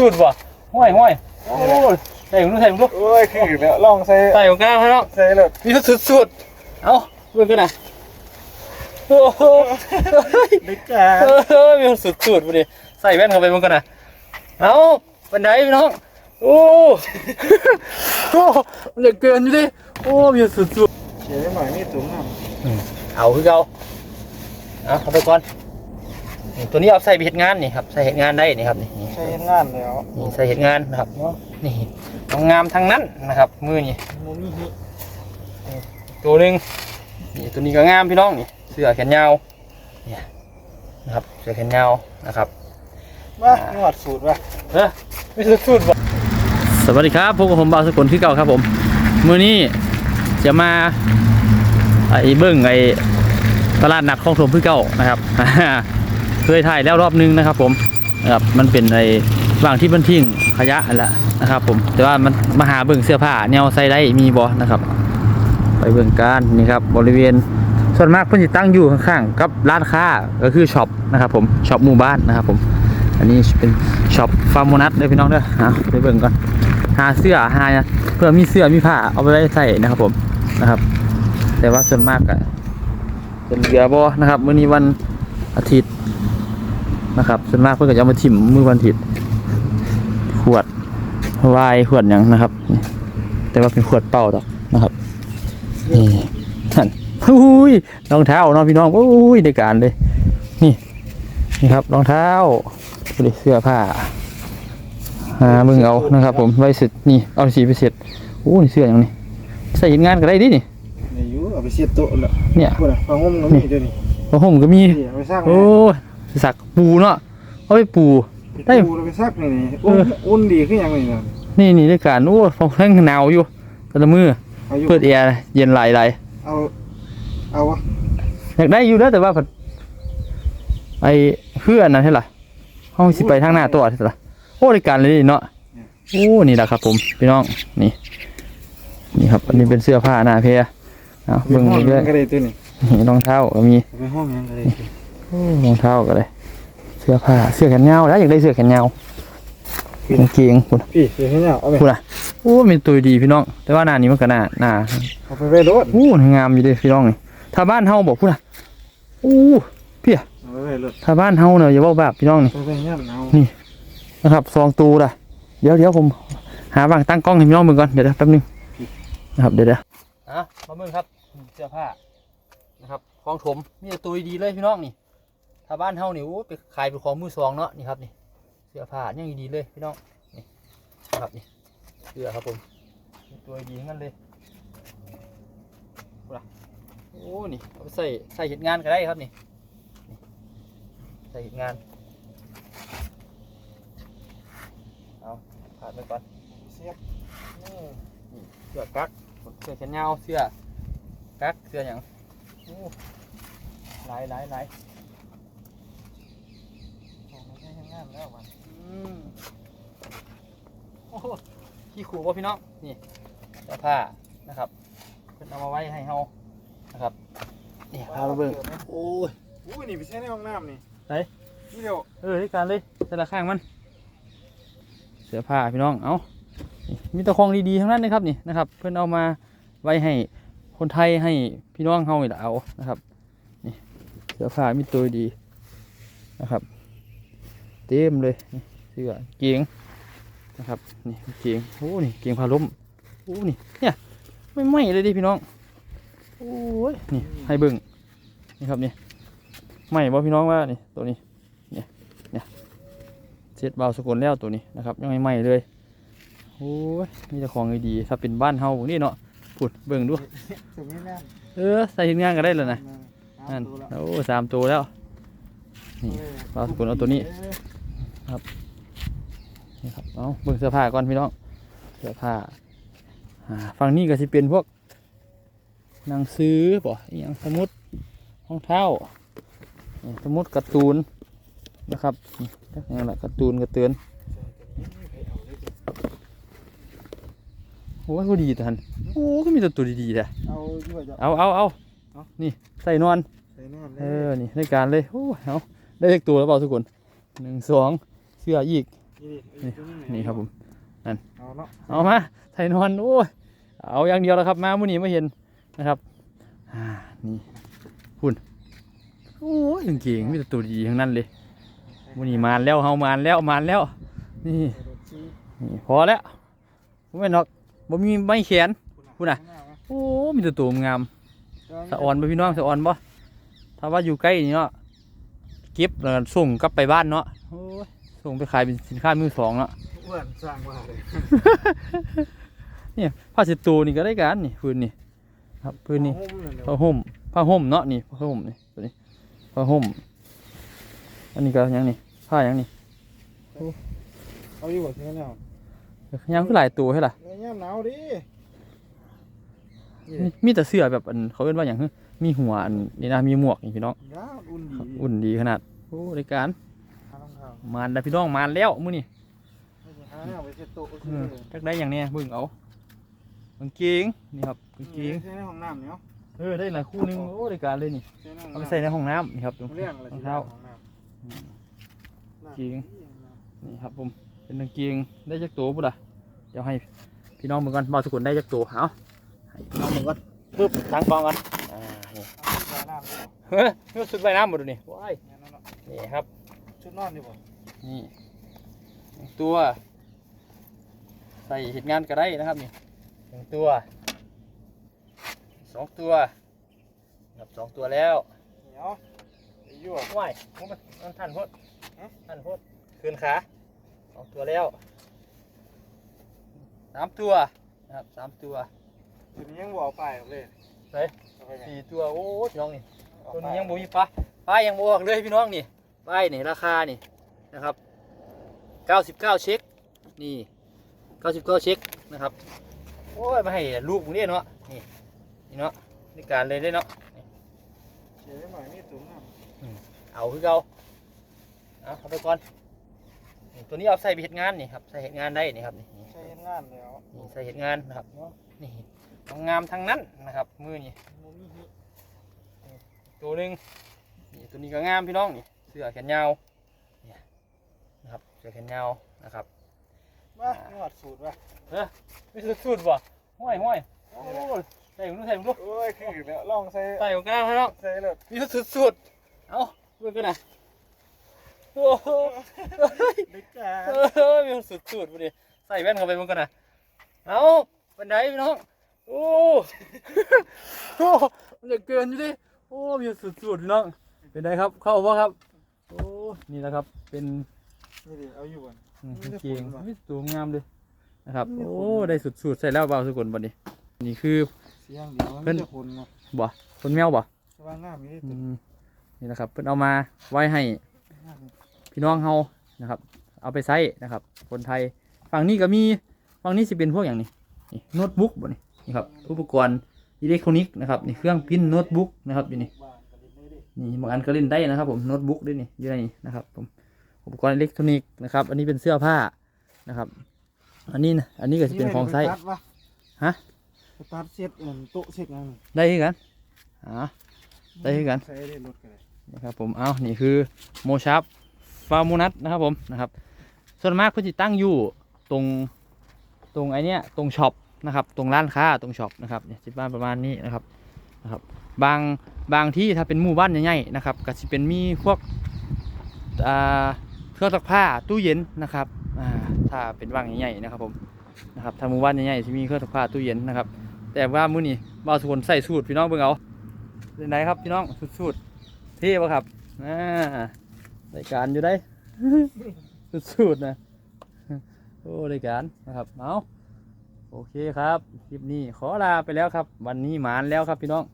สุดว่ะห้อยห้อยโอ้ยใส่ของนู้นใส่ของนู้นโอ้ยคือแล้วลองใส่ใส่ของกลางให้น้องใส่เลยมีสุดสุดๆเอ้าเบิ่งกันนะโอ้โหดิจ้าเออมีสุดสุดๆมาดิใส่แว่นเข้าไปเบิ่งกันนะเอ้าบันไดพี่น้องโอ้โหมันจะเกินอยู่ดิโอ้มีสุดสุดเขียนหน่อยนี่ถุงอะๆเอาคือเก่าเอาเอาไปก่อน นี่ตัวนี้เอาใส่ไปเฮ็ดงานนี่ครับใส่เฮ็ดงานได้นี่ครับนี่นี่ใช้งานแล้วนี่ใส่เห็ดงานนะครับนี่งามทั้งนั้นนะครับ มือนี่มูนี่นี่ตัวหนึ่งนี่ตัวนี้ก็งามพี่น้องนี่เสื้อแขนยาวเนี่ยนะครับเสื้อแขนยาวนะครับมานวดสูตรว่ะเออไม่สุดสุดว่ะสวัสดีครับพบกับผมบ่าวสกุลที่เก่าครับผมมือนี้จะมาไอ้เบิ้งไอ้ตลาดหนักของถมพี่เก่านะครับ เคยถ่ายแล้วรอบนึงนะครับ ผมนะครับมันเป็นไอ้วางที่บันทิ้งขยะนั่นแหละนะครับ ผมแต่ว่ามันมาหาเบิ้งเสื้อผ้าแนวใส่ได้มีบ่นะครับ ไปเบิ่งกันนี่ครับบริเวณส่วนมากเพิ่นจะตั้งอยู่ข้างๆกับร้านค้าก็คือช็อปนะครับผมช็อปหมู่บ้านนะครับ ผม อันนี้เป็นช็อปฟาร์มโมนัสเลยพี่น้องเด้อฮะไปเบิ่งก่อนหาเสื้อหาเพื่อมีเสื้อมีผ้าเอาไปไว้ใส่นะครับผมนะครับ แต่ว่าส่วนมากอะเป็นเรือบ่นะครับมื้อนี้วันอาทิตย์ นะครับส่วนมากเพิ่นก็จะเอามาถิ่มมื้อวันอาทิตย์ขวดวายขวดหยังนะครับนี่แต่ว่าเป็นขวดเปล่าดอกนะครับนี่นั่นอุ้ยรองเท้าเนาะพี่น้องอุ้ยได้การเลยนี่นี่ครับรองเท้าบริเสื้อผ้าหามึงเอานะครับ ผมไว้เสร็จนี่เอาสีไปเสร็จโอ้นี่เสื้ออย่างนี้ใส่เห็นงานก็ได้ดินี่ในยูเอาไปเสียบโต๊ะแล้วเนี่ยพูดอะฟังงมก็มีเดี๋ยวนี้ผ้าห่มก็มีเดี๋ยวเอาไปซักโอ้ ยสักปูเนาะเอาไปปูได้ได้ปูเราไปซักนี่นี่อุ่นอุ่นดีขึ้นยังไงน่ะนี่นี่ด้วยการโอ้ฟองแห้งหนาวอยู่แต่ละมือเอาอยู่เปิดแอร์เย็นไหลไหลเอาเอาวะอยากได้อยู่แล้วแต่ว่าผัดไอ้เพื่อนนั่นใช่หรอห้องสิไปทางหน้าตัวใช่หรอโอ้ด้วยการเลยนี่เนาะโอ้นี่แหละครับผมพี่น้องนี่นี่ครับอันนี้เป็นเสื้อผ้าหน้าเพรเอาไปเบิ่งห้องเรื่อยยังก็ได้ตัวนี้ๆนี่รองเท้าก็มีไปห้องยังก็ได้ตัวโอ้ รองเท้าก็เลย เสื้อผ้า เสื้อแขนยาวแล้วอยากได้เสื้อแขนยาวกางเกงคุณพี่เดี๋ยวให้เนี่ยเอาไปคุณอะโอ้มีตัวดีพี่น้อง แต่ว่าหน้านี้มันก็หน้าหน้าเอาไปไว้รถโอ้งามอยู่เด้พี่น้องนี่ถ้าบ้านเฮาบอกพูดอะโอ้เพี่ยเอาไปไว้รถถ้าบ้านเฮาเนี่ยอย่าเว่าแบบพี่น้องนี่ไปไว้ย่ำเอานะครับซองตูล่ะเดี๋ยวเดี๋ยวผม หาบางตั้งกล้องให้พี่น้องมึงก่อนเดี๋ยวเดี๋ยวแป๊บนึงนะครับเดี๋ยวเดี๋ยวอะมาเบิ่งครับเสื้อผ้านะครับของถมมีแต่ตัวดีเลยพี่น้องนี่ ถ้าบ้านเฮานี่โอ้ไปขายเป็นของมือสองเนาะนี่ครับนี่เสื้อผ้ายังดีเลยพี่น้องนี่นะครับนี่เสื้อครับผมมีตัวดีทั้งนั้นเลยพูดล่ะโอ้นี่เอาไปใส่ใส่เห็ดงานก็ได้ครับนี่นี่ใส่เห็ดงานเอาผ่านไปก่อนเสียบนี่นี่เสื้อกั๊กเสื้อแขนยาวเสื้อกั๊กเสื้ออย่างโอ้หลายหลายหลาย เอาไม่ใช่งามแล้วมันอืมโอ้โหขี้ขู่ป่ะพี่น้อง นี่เสื้อผ้านะครับเพิ่นเอามาไว้ให้เฮานะครับ นี่พามาเบิ่งโอ้ยอุ้ยนี่ไปใช้ในห้องน้ำนี่ไหน นี่เดี๋ยวเออด้วยการเลยแต่ละข้างมัน เสื้อผ้าพี่น้อง เอานี่มีแตะของดีๆทั้งนั้นนะครับนี่นะครับ เพิ่นเอามาไว้ให้คนไทยให้พี่น้องเฮานี่แหละเอานะครับ นี่เสื้อผ้ามีตัวดีนะครับ เต็มเลยนี่เสื้อเกงนะครับนี่เกงโอ้นี่เกงผ้าล้มโอ้นี่เนี่ยไม่ไหม้เลยดิพี่น้องโอ้ยนี่ให้เบิ่งนี่ครับนี่ไหม้บ่พี่น้องว่านี่ตัวนี้เนี่ยเนี่ยเช็ดเบาสกุลแล้วตัวนี้นะครับยังไม่ไหม้เลยโอ้ยมีแต่ของดีๆถ้าเป็นบ้านเฮานี่เนาะพูดเบิ่งดูถึงนี่นะเออใส่เฮ็ดงานก็ได้แล้วนะนั่นเอาตัวละโอ้สามตัวแล้วนี่ปลาสกุลเอาตัวนี้ นี่ครับเอาเบิ่งเสื้อผ้าก่อนพี่น้องเสื้อผ้าอ่าฝั่งนี้ก็สิเป็นพวกหนังสือบ่อหย่างสมุดรองเท้านี่สมุดการ์ตูนนะครับนี่อย่างละการ์ตูนการ์เตือนโอ้ยก็ดีทันโอ้ก็มีแต่ตัวดีๆแท้เอาอยู่ว่าจะเอาเอาเอาเอานี่ใส่นอนใส่นอนเออนี่ในการเลยโอ้ยเอาได้เลขตัวแล้วเปล่าทุกคนหนึ่งสอง เสื้ออีก นี่ตัวไหนี่ครับผมเอาเนาะเอามาไทยนอนโอ้ยเอาอย่างเดียวแล้วครับ มามื้อนี้ไม่เห็นนะครับ อ่า นี่คุณโอ้ยเก่งๆมีแต่ตัวดีทั้งนั้นเลยมื้อนี้มาแล้วเฮามาแล้วมาแล้ว นี่เดี๋ยวชี้นี่พอแล้วบ่แม่นหรอกบ่มีไม้แขนพูดน่ะ โอ้ มีแต่ตัวงามสะออนบ่พี่น้องสะออนบ่ถ้าว่าอยู่ใกล้นี่เนาะเก็บแล้วก็ส่งกลับไปบ้านเนาะ โอ้ย ส่งไปขายเป็นสินค้ามือสองเนาะอ้วนสร้างว่าเลยเนี่ยผ้าเช็ดตัวนี่ก็ได้กันนี่พื้นนี่ครับพื้นนี่เอาหุ้มเลยเดี๋ยวผ้าห่มผ้าห่มเนาะนี่ผ้าห่มนี่ตัวนี้ผ้าห่ม อันนี้ก็ยังนี่ผ้ายังนี่เอาอยู่บ่ทีนี้เอายังคือหลายตัวให้ล่ะเนื้อย่างหนาวดิมีมีแต่เสื้อแบบอันเขาเรียกว่าอย่างคือมีหัวอันนี่นะมีหมวกนี่พี่น้องยาวอุ่นดีอุ่นดีขนาดโอ้ได้การหาร องเท้ามาแล้วพี่น้องมาแล้วมื้อนี้ไม่ใช่หาแนวไปเซ็ตโต๊ะเออจักได้อย่างเนี้ยเบิ่งเอากางเกงนี่ครับกางเกงใช้ในห้องน้ำเนี่ยเออได้หลายคู่หนึงโอ้ได้การเลยนี่ใช้ในห้องเอาไปน้ำใส่ในห้องน้ำนี่ครับเรื่องอะไรรองที่เท้าห้องน้ำจริงนี่ครับผมเป็นกางเกงได้จักตัวปุ๊ดอะเดี๋ยวให้พี่น้องเบิ่งก่อนบ่าวสกุลได้จักตัวเอาให้พี่น้องเบิ่งก่อนปึ๊บทางกองก่อนอ่านี่เอาน้ำเนี่ยเฮ้ยนี่สุดใบน้ำหมดนี่ว้ายนั่นเนาะนี่ครับ ชุดนอนดีบ่นี่หนึ่งตัว ใส่เหตุงานก็ได้นะครับนี่หนึ่งตัวสองตัวครับสองตัวแล้วเหนียวไอ้ยั่วว้ายมันมันทันโพดฮะทันโพดคืนขาสองตัวแล้วสามตัวนะครับสามตัวตัวนี้ยังบ่เอาไปออกเลยเฮ้ยเอาไปไหนสี่ตัวโอ้ยพี่น้องนี่เอาตัวไปนี้ยังบ่มีปลาป้ายยังบ่ออกเลยพี่น้องนี่ ป้ายนี่ราคานี่นะครับ 99 เช็ค นี่ 99 เช็คนะครับ โอ้ย มาให้ลูกมึงเนี่ยเนาะ นี่นี่เนาะนี่การเลยได้เนาะนี่เขียนไว้หน่อยนี่ถุงน้เอาคือเก่าเอาเอาไปก่อนนี่ตัวนี้เอาใส่ไปเฮ็ดงานนี่ครับ ใส่เฮ็ดงานได้นี่ครับนี่นี่ำใช้งานแล้วนี่ใส่เฮ็ดงานนะครับ นี่งามๆทั้งนั้นนะครับ มือนี่บ่มีหิตัวหนึ่งนี่ตัวนี้ก็งามพี่น้องนี่ เสื้อแขนยาวเนี่ยนะครับเสื้อแขนยาวนะครับมาหนวดสูตรว่ะไม่สุดสุดว่ะห้อยห้อยโอ้ยใส่ผมดูใส่ผมดูโอ้ยคือแล้วลองใส่ใส่ผมก็ได้พี่น้องใส่เลยมีสุดสุดเอ้าเบิ่งกันนะโอ้โหเด็กจ้าเออมีสุดสุดพอดีใส่แว่นเข้าไปเบิ่งกันนะเอ้าเป็นไดพี่น้องโอ้โหมันจะเกินอยู่ดิโอ้มีสุดสุดพี่น้องเป็นไดครับเข้าป่ะครับ โอ้นี่แหละครับ เป็นนี่ดิเอาอยู่บ่อืมไม่ได้เก่งผลว่ะไม่สูงงามเลยนะครับไม่ได้ผลโอ้ได้สุดๆใส่แล้วเบาสกุลบัดนี้ นี่คือ เสียงเดียวเพิ่มันนจะคนเนาะบ่คนแมวบ่สว่างงามมีได้อืตึกมนี่นะครับ เพิ่นเอามาไว้ให้พี่น้องเฮานะครับ เอาไปใช้นะครับ คนไทย ฝั่งนี้ก็มี ฝั่งนี้สิเป็นพวกอย่างนี้นี่โน้ตบุ๊กบ่นี่นี่ครับ อุปกรณ์อิเล็กทรอนิกส์นะครับ นี่เครื่องพิมพ์โน้ตบุ๊กนะครับอยู่นี่บ้า นก็เล่นได้ดินี่บางอันก็เล่นได้นะครับ ผมโน้ตบุ๊กด้วยนี่อยู่ในนี่นะครับ ผมอุปกรณ์อิเล็กทรอนิกส์นะครับ อันนี้เป็นเสื้อผ้านะครับ อันนี้นะอันนี้ก็จะเป็นของใช้ไปตัดวะฮะไปตัดเสียดเอิ่นโต๊ะเสียดงานได้คือกันอ่าได้คือกันใส่ได้รถกันเลยนะครับผมเอานี่คือโมชับฟาร์มูนัสนะครับผมนะครับ ส่วนมากเพื่อจะตั้งอยู่ตรงตรงไอเนี้ยตรงช็อปนะครับ ตรงร้านค้าตรงช็อปนะครับเนี่ยสิบบ้านประมาณนี้นะครับ นะครับบางบางที่ถ้าเป็นหมู่บ้านใหญ่ๆนะครับก็จะเป็นมีพวกเครื่องซักผ้าตู้เย็นนะครับถ้าเป็นว่างใหญ่ๆนะครับผมนะครับถ้าหมู่บ้านใหญ่ๆจะมีเครื่องซักผ้าตู้เย็นนะครับ แต่ว่ามื้อนี้บ่าวสุคนใส่สูตรพี่น้องเบิ่งเอาเป็นไงครับพี่น้องสูตรๆเท่ปะครับอ่ารายการอยู่ได้สูตรๆนะโอ้รายการนะครับเอา โอเคครับ คลิปนี้ขอลาไปแล้วครับ วันนี้หมานแล้วครับพี่น้อง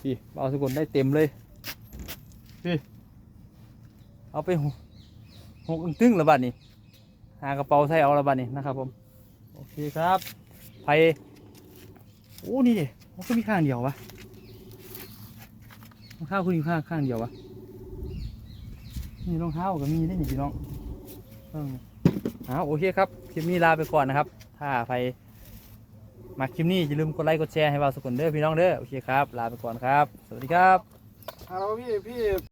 พี่บ่าวสุคนได้เต็มเลยพี่เอาไปหกอึ้งตึ้งละบาทนี่หากระเป๋าใส่เอาละบาทนี่นะครับผมโอเคครับไปโอ้นี่ดิมันก็มีข้างเดียววะรองเท้าคุณมีข้างข้างเดียววะนี่รองเท้าก็มีได้นี่พี่น้องเอาโอเคครับคลิปนี้ลาไปก่อนนะครับ ถ้าใคร มาคลิปนี้อย่าลืมกดไลค์กดแชร์ให้เราสกุลเด้อพี่น้องเด้อโอเคครับลาไปก่อนครับ สวัสดีครับฮัลโหลพี่พี่